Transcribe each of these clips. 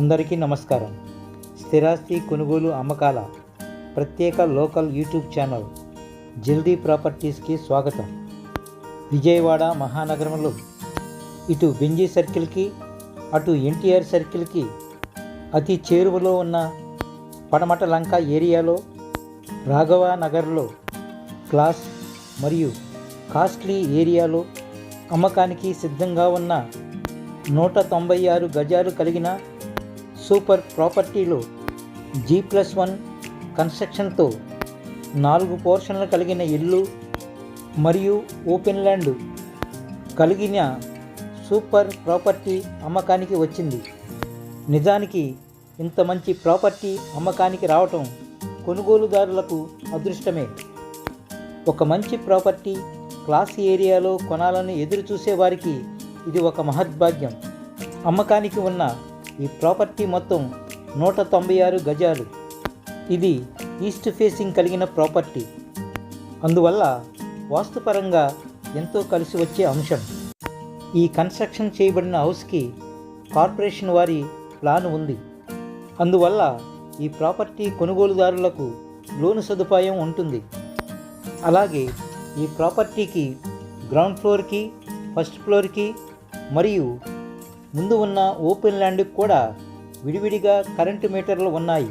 అందరికీ నమస్కారం. స్థిరాస్తి కొనుగోలు అమ్మకాల ప్రత్యేక లోకల్ యూట్యూబ్ ఛానల్ జల్దీ ప్రాపర్టీస్కి స్వాగతం. విజయవాడ మహానగరంలో ఇటు బెంజీ సర్కిల్కి అటు ఎన్టీఆర్ సర్కిల్కి అతి చేరువలో ఉన్న పడమట లంక ఏరియాలో రాఘవ నగర్లో క్లాస్ మరియు కాస్ట్లీ ఏరియాలో అమ్మకానికి సిద్ధంగా ఉన్న నూట తొంభై ఆరు గజాలు కలిగిన సూపర్ ప్రాపర్టీలో జీ ప్లస్ వన్ కన్స్ట్రక్షన్తో నాలుగు పోర్షన్లు కలిగిన ఇల్లు మరియు ఓపెన్ ల్యాండ్ కలిగిన సూపర్ ప్రాపర్టీ అమ్మకానికి వచ్చింది. నిజానికి ఇంత మంచి ప్రాపర్టీ అమ్మకానికి రావటం కొనుగోలుదారులకు అదృష్టమే. ఒక మంచి ప్రాపర్టీ క్లాస్ ఏరియాలో కొనాలని ఎదురు ఇది ఒక మహద్భాగ్యం. అమ్మకానికి ఉన్న ఈ ప్రాపర్టీ మొత్తం నూట తొంభై ఆరు గజాలు. ఇది ఈస్ట్ ఫేసింగ్ కలిగిన ప్రాపర్టీ. అందువల్ల వాస్తుపరంగా ఎంతో కలిసి వచ్చే అంశం. ఈ కన్స్ట్రక్షన్ చేయబడిన హౌస్కి కార్పొరేషన్ వారి ప్లాన్ ఉంది. అందువల్ల ఈ ప్రాపర్టీ కొనుగోలుదారులకు లోను సదుపాయం ఉంటుంది. అలాగే ఈ ప్రాపర్టీకి గ్రౌండ్ ఫ్లోర్కి ఫస్ట్ ఫ్లోర్కి మరియు ముందు ఉన్న ఓపెన్ ల్యాండ్కి కూడా విడివిడిగా కరెంటు మీటర్లు ఉన్నాయి.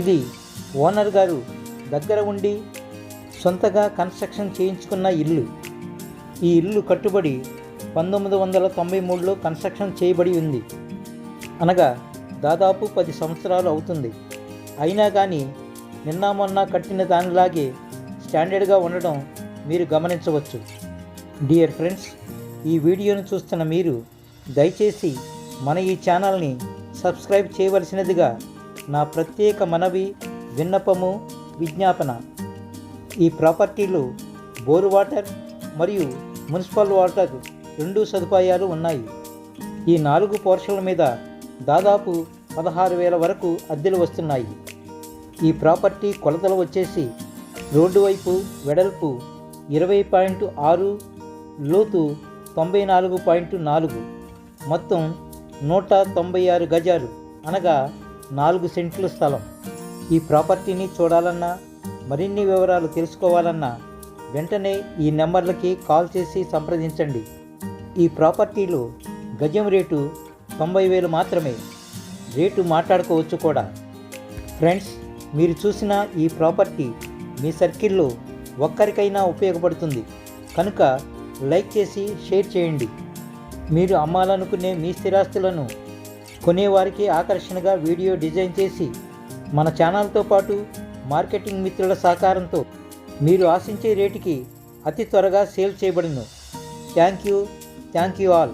ఇది ఓనర్ గారు దగ్గర ఉండి సొంతగా కన్స్ట్రక్షన్ చేయించుకున్న ఇల్లు. ఈ ఇల్లు కట్టుబడి పంతొమ్మిది వందల తొంభై మూడులో కన్స్ట్రక్షన్ చేయబడి ఉంది. అనగా దాదాపు పది సంవత్సరాలు అవుతుంది. అయినా కానీ నిన్న మొన్న కట్టిన దానిలాగే స్టాండర్డ్గా ఉండడం మీరు గమనించవచ్చు. డియర్ ఫ్రెండ్స్ ఈ వీడియోను చూస్తున్న మీరు దయచేసి మన ఈ ఛానల్ని సబ్స్క్రైబ్ చేయవలసినదిగా నా ప్రత్యేక మనవి విన్నపము విజ్ఞాపన. ఈ ప్రాపర్టీలో బోరు వాటర్ మరియు మున్సిపల్ వాటర్ రెండు సదుపాయాలు ఉన్నాయి. ఈ నాలుగు పోర్షన్ల మీద దాదాపు పదహారు వేల వరకు అద్దెలు వస్తున్నాయి. ఈ ప్రాపర్టీ కొలతలు వచ్చేసి రోడ్డు వైపు వెడల్పు ఇరవై పాయింట్ ఆరు లోతు తొంభై నాలుగు పాయింట్ నాలుగు. మొత్తం నూట తొంభై ఆరు గజాలు అనగా నాలుగు సెంట్ల స్థలం. ఈ ప్రాపర్టీని చూడాలన్నా మరిన్ని వివరాలు తెలుసుకోవాలన్నా వెంటనే ఈ నెంబర్లకి కాల్ చేసి సంప్రదించండి. ఈ ప్రాపర్టీలో గజం రేటు తొంభై వేలు మాత్రమే. రేటు మాట్లాడుకోవచ్చు కూడా. ఫ్రెండ్స్ మీరు చూసిన ఈ ప్రాపర్టీ మీ సర్కిల్లో ఒక్కరికైనా ఉపయోగపడుతుంది. కనుక లైక్ చేసి షేర్ చేయండి. మీరు అమ్మాలనుకునే మీ స్థిరాస్తులను కొనేవారికి ఆకర్షణగా వీడియో డిజైన్ చేసి మన ఛానల్తో పాటు మార్కెటింగ్ మిత్రుల సహకారంతో మీరు ఆశించే రేటుకి అతి త్వరగా సేల్ చేయబడును. Thank you. Thank you all.